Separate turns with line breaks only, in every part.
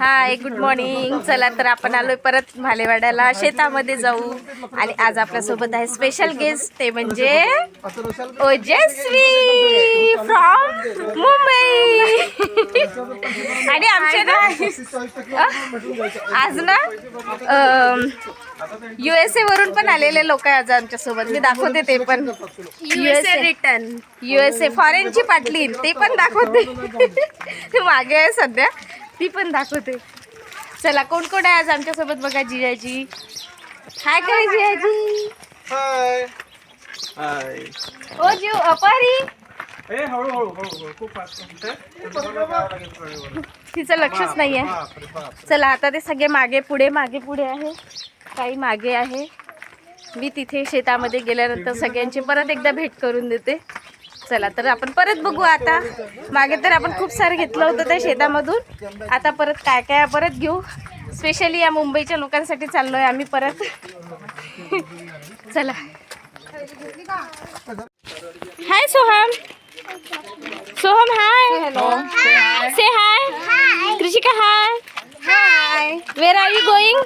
Hi good morning चला तर आपण आलोय परत भालेवाड्याला. शेतामध्ये जाऊ. आणि आज आपल्यासोबत आहे स्पेशल गेस्ट ते म्हणजे ओजस्वी फ्रॉम मुंबई. आणि आमचे ना आज ना यू एस ए वरून पण आलेले लोक आहे आज आमच्यासोबत. मी दाखवते ते पण. युएसए रिटर्न युएसए फॉरेनची पाटली. ते पण दाखवते. ती मागे आहे सध्या. ती पण दाखवते. चला कोण कोण आहे आज आमच्यासोबत बघा जिजाजी हाय काय
हाय हाय
ओ जीव अपारी. तिचं लक्षच नाहीये. चला आता ते सगळे मागे पुढे मागे पुढे आहे. काही मागे आहे. मी तिथे शेतामध्ये गेल्यानंतर सगळ्यांची परत एकदा भेट करून देते. चला तर आपण परत बघू आता. मागे तर आपण खूप सारं घेतलं होतं त्या शेतामधून. आता परत काय काय परत घेऊ. स्पेशली या मुंबईच्या लोकांसाठी चाललोय आम्ही परत. चला. Hi Soham Soham hi hello say hi Krishika hi hi where are you going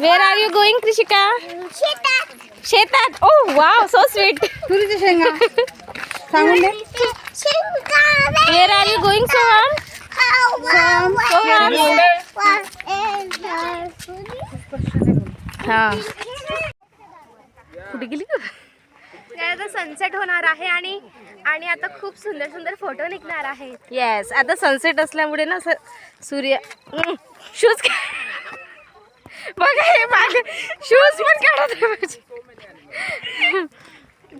where are you going Krishika शेतात ओ वाव सो स्वीट
तुरीच्या शेंगा सांगून दे
where are you going Soham Soham हा कुठे गेली का
आता सनसेट होणार आहे आणि आणि आता खूप सुंदर सुंदर फोटो निघणार आहेत.
येस आता सनसेट असल्यामुळे ना स- सूर्य शूज बघा हे मागे शूज पण काढत आहे माझे.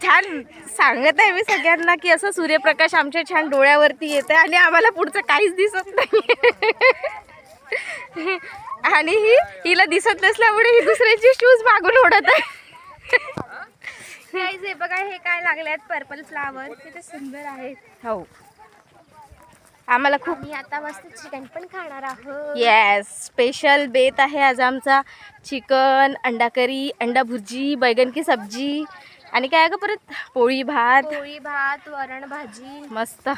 छान सांगत आहे मी सगळ्यांना की असं सूर्यप्रकाश आमच्या छान डोळ्यावरती येत आहे आणि आम्हाला पुढचं काहीच दिसत नाही आणि ही हिला दिसत नसल्यामुळे ही दुसऱ्याची शूज मागून ओढत आहे.
बघा हे काय लागले आहेत पर्पल फ्लावर किती सुंदर आहेत.
हो. आम्हाला खूप
मी आता मस्त चिकन पण खाणार आहोत.
येस स्पेशल बेत आहे आज आमचा. चिकन अंडा करी अंडा भुर्जी बैगन की सब्जी. आणि काय ग परत? पोळी भात.
पोळी भात वरण भाजी.
मस्त.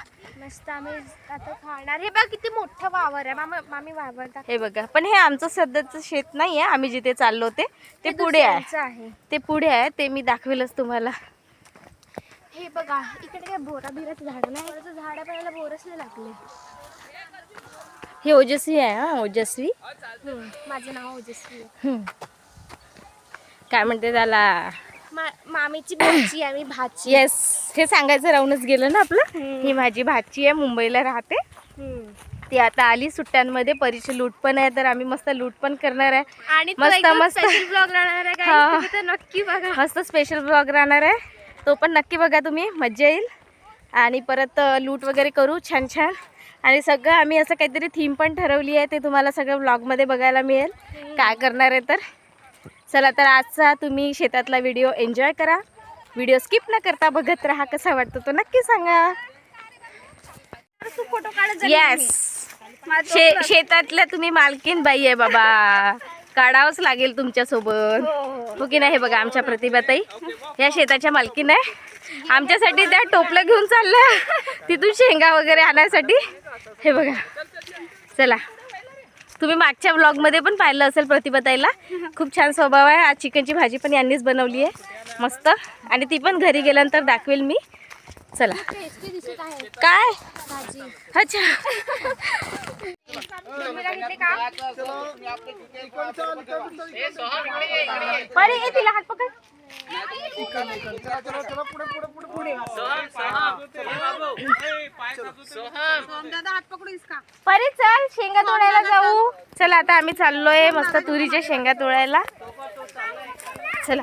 मस्त आम्ही आता खाणार. हे बघा किती मोठं वावर आहे. मामा मामी वावर दाखव.
हे बघा. पण हे आमचं सध्याचं शेत नाही आहे आम्ही जिथे चाललो ते ते पुढे आहे. ते पुढे आहे. ते मी दाखवेलच तुम्हाला.
हे बघा इकडे काय बोरा बिराचं झाड नाही बोराचं झाड आपल्याला बोरच नाही लागले
हे ओजस्वी आहे हा ओजस्वी
हम्म, माझं नाव ओजस्वी आहे.
हम्म. काय म्हणते त्याला
मा- मामीची भाची आहे मी भाची
येस हे सांगायचं राहूनच गेलं ना आपलं ही माझी भाची आहे मुंबईला राहते
हम्म.
ती आता आली सुट्ट्यांमध्ये परीक्षा लूट पण आहे तर आम्ही मस्त लूट पण करणार आहे
आणि
मस्त, मस्त.
स्पेशल ब्लॉग राहणार आहे guys.
हा.
तुम्ही तर नक्की बघा
मस्त स्पेशल ब्लॉग राहणार आहे तो पण नक्की बघा तुम्ही मज्जा येईल. आणि परत लूट वगैरे करू छान छान. आणि सगळं आम्ही असं काहीतरी थीम पण ठरवली आहे ते तुम्हाला सगळं ब्लॉगमध्ये बघायला मिळेल. काय करणार आहे तर. चला तर आजचा तुम्ही शेतातला व्हिडिओ एन्जॉय करा. व्हिडिओ स्किप न करता बघत राहा कसा वाटतो तो नक्की सांगा.
तू फोटो काढत
येस शे शेतातल्या तुम्ही मालकीन बाई आहे बाबा. काढावंच लागेल तुमच्यासोबत. हो की नाही हे बघा आमच्या प्रतिभाताई. या शेताच्या मालकीन आहे आमच्यासाठी त्या टोपलं घेऊन चालल्या. तिथून शेंगा वगैरे आणायसाठी. हे बघा. चला. तुम्ही मागच्या व्लॉगमध्ये पण पाहिलं असेल प्रतिभाताईला. खूप छान स्वभाव आहे. आज चिकनची भाजी पण यांनीच बनवली आहे. मस्त. आणि ती पण घरी गेल्यानंतर दाखवेल मी. चला. काय? अच्छा. तिला हात पकड. परी चल शेंगा तोडायला जाऊ. चला आता आम्ही चाललोय मस्त तुरीच्या शेंगा तोडायला. चला.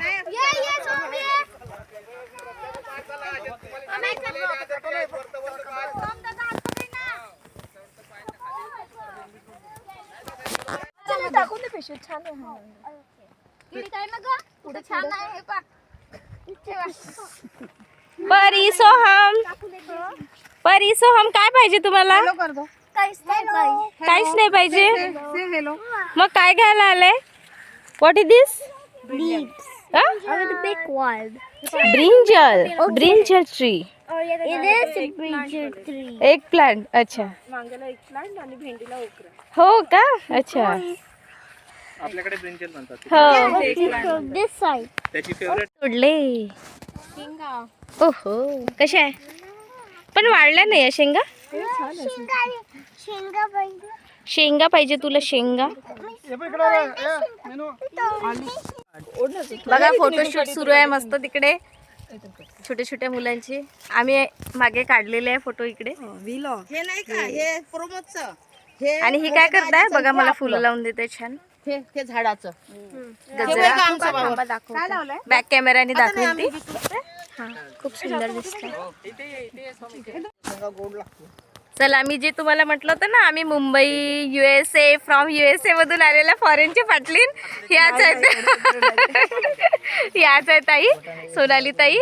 पिशवीत छान आहे पुढे छान आहे पा.
परी सोहम. परी सोहम काय पाहिजे तुम्हाला?
काहीच नाही
काहीच नाही पाहिजे?
से हॅलो
मग काय घ्यायला आलंय? What is this brinjal brinjal tree एक प्लांट अच्छा.
वांग्याला एक प्लांट आणि भेंडीला ओकरा
हो का? अच्छा.
आपल्याकडे ब्रिंजल म्हणतात.
हो
त्याची फेवरेट
तोडले. ओहो कशा आहे? पण वाढल्या नाही या शेंगा? शेंगा पाहिजे. तुला शेंगा. बघा फोटोशूट सुरू आहे मस्त तिकडे. छोट्या छोट्या मुलांची. आम्ही मागे काढलेले आहे फोटो इकडे.
हे नाही का? हे. हे
आणि ही काय करताय? बघा मला फुलं लावून देते छान.
हे हे झाडाचं.
गजरा.
काय लावलंय?
बॅक कॅमेराने दाखवेल ती. हा खूप सुंदर दिसत चला मी जे तुम्हाला म्हटलं होतं ना आम्ही मुंबई युएसए फ्रॉम युएसए मधून आलेल्या फॉरेनचे पाटलीन. याच आहेत याच आहे ताई सोनाली ताई.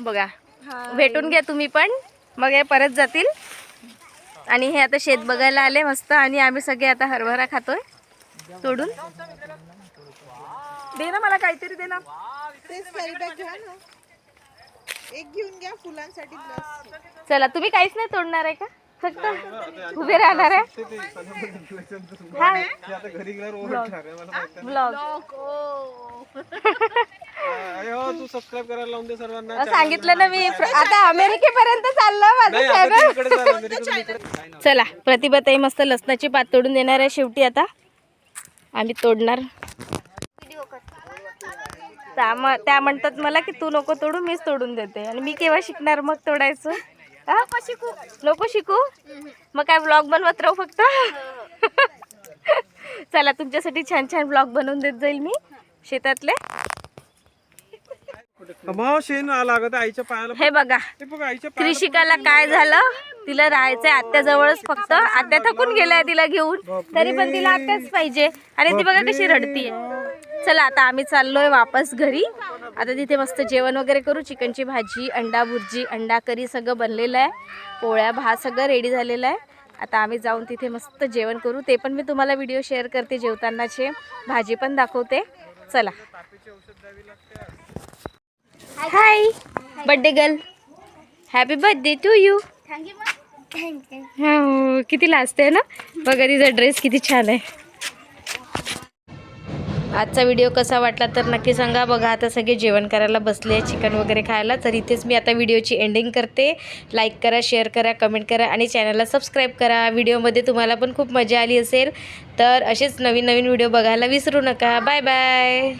बघा भेटून घ्या तुम्ही पण. मग हे परत जातील. आणि हे आता शेत बघायला आले मस्त. आणि आम्ही सगळे आता हरभरा खातोय. तोडून?
दे ना मला काहीतरी दे ना. तेच कॅरी बॅग घ्या ना. एक घेऊन घ्या फुलांसाठी
चला तुम्ही काहीच नाही तोडणार आहे का? फक्त उभे राहणार आहे? हा.
आता घरी गेल्यावर ओरडणार आहे मला माहिती
ब्लॉग.
आहे. अरे हो तू सबस्क्राईब करायला लावून दे सर्वांना.
सांगितलं ना मी प्र- आता अमेरिकेपर्यंत चाललं माझं
नाही आता
channel.
तू इकडे जा, अमेरिकेतून इकडे.
चला प्रतिभाताई मस्त लसणाची पात तोडून देणार आहे शेवटी आता. आम्ही तोडणार. त्या म्हणतात मला की तू नको तोडू मीच तोडून देते. आणि मी केव्हा शिकणार मग तोडायचं? नको शिकू? मग काय ब्लॉग बनवत राहू फक्त? चला तुमच्यासाठी छान छान ब्लॉग बनवून देत जाईल मी. शेतातले.
शेण आला आईच्या पायाला.
हे बघा कृषिकाला काय झालं? तिला राहायचंय आत्याजवळच फक्त. आत्या थकून गेलाय तिला घेऊन. तरी पण तिला आत्याच पाहिजे. आणि ती बघा कशी रडतीये. चला आता आम्ही चाललोय वापस घरी. आता तिथे मस्त जेवण वगैरे करू. चिकनची भाजी अंडा भुर्जी अंडा करी सगळं बनलेलं आहे. पोळ्या भात सगळं रेडी झालेलं आहे. आता आम्ही जाऊन तिथे मस्त जेवण करू. ते पण मी तुम्हाला व्हिडिओ शेअर करते जेवतानाचे. भाजी पण दाखवते. चला. Hi birthday girl happy birthday to you हो किती लाजते ना? बघा तिचा ड्रेस किती छान आहे. आजचा व्हिडिओ कसा वाटला तर नक्की सांगा. बघा आता सगळे जेवण करायला बसले चिकन वगैरे खायला. तर इथेच मी आता व्हिडिओची एंडिंग करते. लाईक करा शेअर करा कमेंट करा आणि चॅनलला सबस्क्राईब करा. व्हिडिओमध्ये तुम्हाला पण खूप मजा आली असेल. तर असेच नवीन नवीन व्हिडिओ बघायला विसरू नका. Bye bye